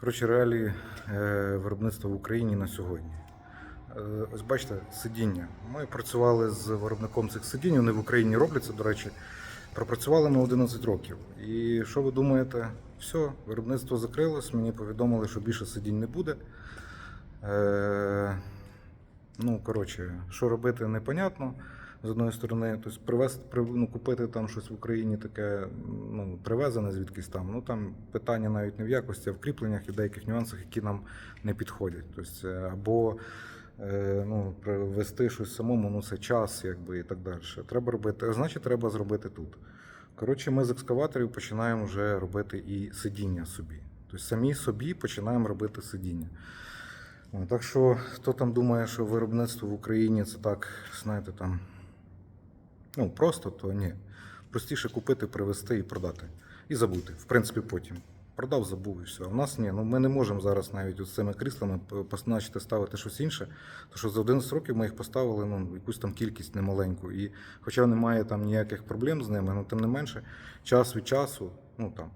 Коротше, реалії е, виробництва в Україні на сьогодні. Е, Ось бачите, сидіння. Ми працювали з виробником цих сидінь, вони в Україні робляться, до речі. Пропрацювали ми 11 років. І що ви думаєте? Все, виробництво закрилось, мені повідомили, що більше сидінь не буде. Ну, коротше, що робити, непонятно. З одної сторони, тобто привезти, ну, купити там щось в Україні таке ну, привезене звідкись там. Ну там питання навіть не в якості, а в кріпленнях і деяких нюансах, які нам не підходять. Тобто, е, або е, ну, привезти щось самому, ну це час, якби і так далі. Треба робити, значить, треба зробити тут. Коротше, ми з екскаваторів починаємо вже робити і сидіння собі. Тобто самі собі починаємо робити сидіння. Так що, хто там думає, що виробництво в Україні це так, знаєте, там ну, просто, то ні. Простіше купити, привезти і продати. І забути. В принципі, потім. Продав, забув і все. А в нас ні. Ну ми не можемо зараз навіть з цими кріслами позначити ставити щось інше. Тому що за 11 років ми їх поставили ну, якусь там кількість немаленьку. І хоча немає там ніяких проблем з ними, ну тим не менше, час від часу, ну там.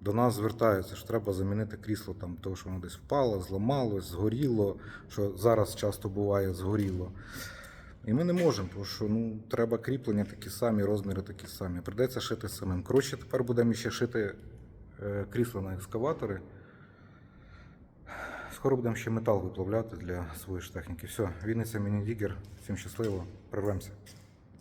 До нас звертаються, що треба замінити крісло там, того, що воно десь впало, зламалось, згоріло, що зараз часто буває згоріло. І ми не можемо, тому що ну, треба кріплення такі самі, розміри такі самі. Придеться шити самим. Коротше, тепер будемо ще шити е, крісла на екскаватори. Скоро будемо ще метал виплавляти для своєї ж техніки. Все, Вінниця міні-дігер. Всім щасливо, прорвемося.